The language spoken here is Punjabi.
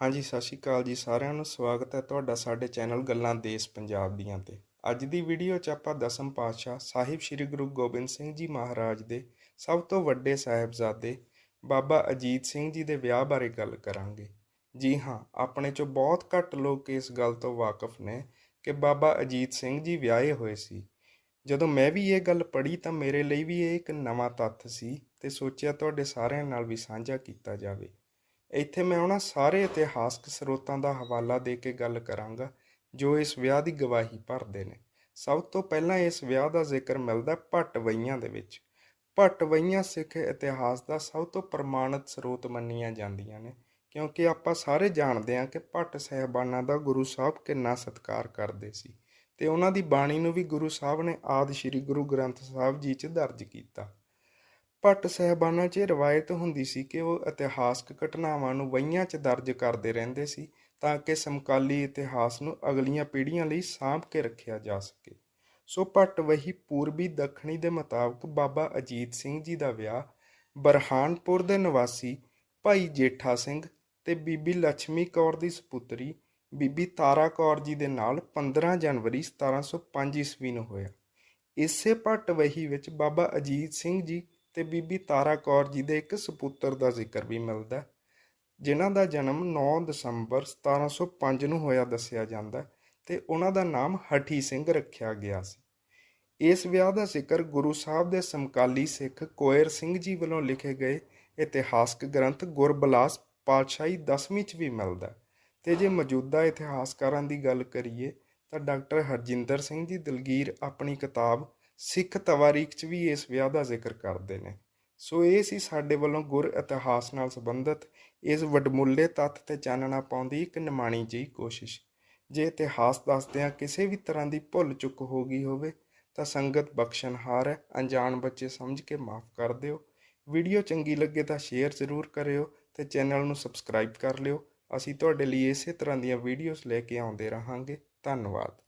ਹਾਂਜੀ, ਸਤਿ ਸ਼੍ਰੀ ਅਕਾਲ ਜੀ ਸਾਰਿਆਂ ਨੂੰ। ਸਵਾਗਤ ਹੈ ਤੁਹਾਡਾ ਸਾਡੇ ਚੈਨਲ ਗੱਲਾਂ ਦੇਸ਼ ਪੰਜਾਬ ਦੀਆਂ ਤੇ। ਅੱਜ ਦੀ ਵੀਡੀਓ 'ਚ ਆਪਾਂ ਦਸਮ ਪਾਤਸ਼ਾਹ ਸਾਹਿਬ ਸ੍ਰੀ ਗੁਰੂ ਗੋਬਿੰਦ ਸਿੰਘ ਜੀ ਮਹਾਰਾਜ ਦੇ ਸਭ ਤੋਂ ਵੱਡੇ ਸਾਹਿਬਜ਼ਾਦੇ ਬਾਬਾ ਅਜੀਤ ਸਿੰਘ ਜੀ ਦੇ ਵਿਆਹ ਬਾਰੇ ਗੱਲ ਕਰਾਂਗੇ। ਜੀ ਹਾਂ, ਆਪਣੇ 'ਚੋਂ ਬਹੁਤ ਘੱਟ ਲੋਕ ਇਸ ਗੱਲ ਤੋਂ ਵਾਕਿਫ ਨੇ ਕਿ ਬਾਬਾ ਅਜੀਤ ਸਿੰਘ ਜੀ ਵਿਆਹੇ ਹੋਏ ਸੀ। ਜਦੋਂ ਮੈਂ ਵੀ ਇਹ ਗੱਲ ਪੜ੍ਹੀ ਤਾਂ ਮੇਰੇ ਲਈ ਵੀ ਇਹ ਇੱਕ ਨਵਾਂ ਤੱਥ ਸੀ ਤੇ ਸੋਚਿਆ ਤੁਹਾਡੇ ਸਾਰਿਆਂ ਨਾਲ ਵੀ ਸਾਂਝਾ ਕੀਤਾ ਜਾਵੇ। ਇੱਥੇ ਮੈਂ ਉਹਨਾਂ ਸਾਰੇ ਇਤਿਹਾਸਕ ਸਰੋਤਾਂ ਦਾ ਹਵਾਲਾ ਦੇ ਕੇ ਗੱਲ ਕਰਾਂਗਾ, ਜੋ ਇਸ ਵਿਆਹ ਦੀ ਗਵਾਹੀ ਭਰਦੇ ਨੇ। ਸਭ ਤੋਂ ਪਹਿਲਾਂ ਇਸ ਵਿਆਹ ਦਾ ਜ਼ਿਕਰ ਮਿਲਦਾ ਭੱਟ ਵਈਆਂ ਦੇ ਵਿੱਚ। ਭੱਟ ਵਈਆਂ ਸਿੱਖ ਇਤਿਹਾਸ ਦਾ ਸਭ ਤੋਂ ਪ੍ਰਮਾਣਿਤ ਸਰੋਤ ਮੰਨੀਆਂ ਜਾਂਦੀਆਂ ਨੇ, ਕਿਉਂਕਿ ਆਪਾਂ ਸਾਰੇ ਜਾਣਦੇ ਹਾਂ ਕਿ ਭੱਟ ਸਹਿਬਾਨਾਂ ਦਾ ਗੁਰੂ ਸਾਹਿਬ ਕਿੰਨਾ ਸਤਿਕਾਰ ਕਰਦੇ ਸੀ ਤੇ ਉਹਨਾਂ ਦੀ ਬਾਣੀ ਨੂੰ ਵੀ ਗੁਰੂ ਸਾਹਿਬ ਨੇ ਆਦਿ ਸ੍ਰੀ ਗੁਰੂ ਗ੍ਰੰਥ ਸਾਹਿਬ ਜੀ 'ਚ ਦਰਜ ਕੀਤਾ। ਭੱਟ ਸਹਿਬਾਨਾਂ 'ਚ ਇਹ ਰਵਾਇਤ ਹੁੰਦੀ ਸੀ ਕਿ ਉਹ ਇਤਿਹਾਸਕ ਘਟਨਾਵਾਂ ਨੂੰ ਵਹੀਆਂ 'ਚ ਦਰਜ ਕਰਦੇ ਰਹਿੰਦੇ ਸੀ ਤਾਂ ਕਿ ਸਮਕਾਲੀ ਇਤਿਹਾਸ ਨੂੰ ਅਗਲੀਆਂ ਪੀੜ੍ਹੀਆਂ ਲਈ ਸਾਂਭ ਕੇ ਰੱਖਿਆ ਜਾ ਸਕੇ। ਸੋ ਭੱਟ ਵਹੀ ਪੂਰਬੀ ਦੱਖਣੀ ਦੇ ਮੁਤਾਬਕ ਬਾਬਾ ਅਜੀਤ ਸਿੰਘ ਜੀ ਦਾ ਵਿਆਹ, ਬਰਹਾਨਪੁਰ ਦੇ ਨਿਵਾਸੀ ਭਾਈ ਜੇਠਾ ਸਿੰਘ ਤੇ ਬੀਬੀ ਲక్ష్ਮੀ ਕੌਰ ਦੀ ਸੁਪੁੱਤਰੀ ਬੀਬੀ ਤਾਰਾ ਕੌਰ ਜੀ ਦੇ ਨਾਲ 15 ਜਨਵਰੀ 1705 ਈਸਵੀ ਨੂੰ ਹੋਇਆ। ਇਸੇ ਭੱਟ ਵਹੀ ਵਿੱਚ ਬਾਬਾ ਅਜੀਤ ਸਿੰਘ ਜੀ ਤੇ ਬੀਬੀ ਤਾਰਾ ਕੌਰ ਜੀ ਦੇ ਇੱਕ ਸੁਪੁੱਤਰ ਦਾ ਜ਼ਿਕਰ ਵੀ ਮਿਲਦਾ ਹੈ, ਜਿਨ੍ਹਾਂ ਦਾ ਜਨਮ 9 ਦਸੰਬਰ 1705 ਨੂੰ ਹੋਇਆ ਦੱਸਿਆ ਜਾਂਦਾ ਹੈ ਤੇ ਉਹਨਾਂ ਦਾ ਨਾਮ ਹਠੀ ਸਿੰਘ ਰੱਖਿਆ ਗਿਆ ਸੀ। ਇਸ ਵਿਆਹ ਦਾ ਜ਼ਿਕਰ ਗੁਰੂ ਸਾਹਿਬ ਦੇ ਸਮਕਾਲੀ ਸਿੱਖ ਕੋਇਰ ਸਿੰਘ ਜੀ ਵੱਲੋਂ ਲਿਖੇ ਗਏ ਇਤਿਹਾਸਕ ਗ੍ਰੰਥ ਗੁਰਬਲਾਸ ਪਾਤਸ਼ਾਹੀ 10ਵੀਂ ਚ ਵੀ ਮਿਲਦਾ ਹੈ। ਤੇ ਜੇ ਮੌਜੂਦਾ ਇਤਿਹਾਸਕਾਰਾਂ ਦੀ ਗੱਲ ਕਰੀਏ ਤਾਂ ਡਾਕਟਰ ਹਰਜਿੰਦਰ ਸਿੰਘ ਜੀ ਦਲਗੀਰ ਆਪਣੀ ਕਿਤਾਬ ਸਿੱਖ ਤਵਾਰੀਖ 'ਚ ਵੀ ਇਸ ਵਿਆਹ ਦਾ ਜ਼ਿਕਰ ਕਰਦੇ ਨੇ। ਸੋ ਇਹ ਸੀ ਸਾਡੇ ਵੱਲੋਂ ਗੁਰ ਇਤਿਹਾਸ ਨਾਲ ਸੰਬੰਧਿਤ ਇਸ ਵਡਮੁੱਲੇ ਤੱਥ ਤੇ ਚਾਨਣਾ ਪਾਉਂਦੀ ਇੱਕ ਨਿਮਾਣੀ ਜਿਹੀ ਕੋਸ਼ਿਸ਼। ਜੇ ਇਤਿਹਾਸ ਦੱਸਦਿਆਂ ਕਿਸੇ ਵੀ ਤਰ੍ਹਾਂ ਦੀ ਭੁੱਲ ਚੁੱਕ ਹੋ ਗਈ ਹੋਵੇ ਤਾਂ ਸੰਗਤ ਬਖਸ਼ਣਹਾਰ ਹੈ। ਅਣਜਾਣ ਬੱਚੇ ਸਮਝ ਕੇ ਮਾਫ ਕਰ ਦਿਓ। ਵੀਡੀਓ ਚੰਗੀ ਲੱਗੇ ਤਾਂ ਸ਼ੇਅਰ ਜ਼ਰੂਰ ਕਰਿਓ ਤੇ ਚੈਨਲ ਨੂੰ ਸਬਸਕ੍ਰਾਈਬ ਕਰ ਲਿਓ। ਅਸੀਂ ਤੁਹਾਡੇ ਲਈ ਇਸੇ ਤਰ੍ਹਾਂ ਦੀਆਂ ਵੀਡੀਓਜ਼ ਲੈ ਕੇ ਆਉਂਦੇ ਰਹਾਂਗੇ। ਧੰਨਵਾਦ।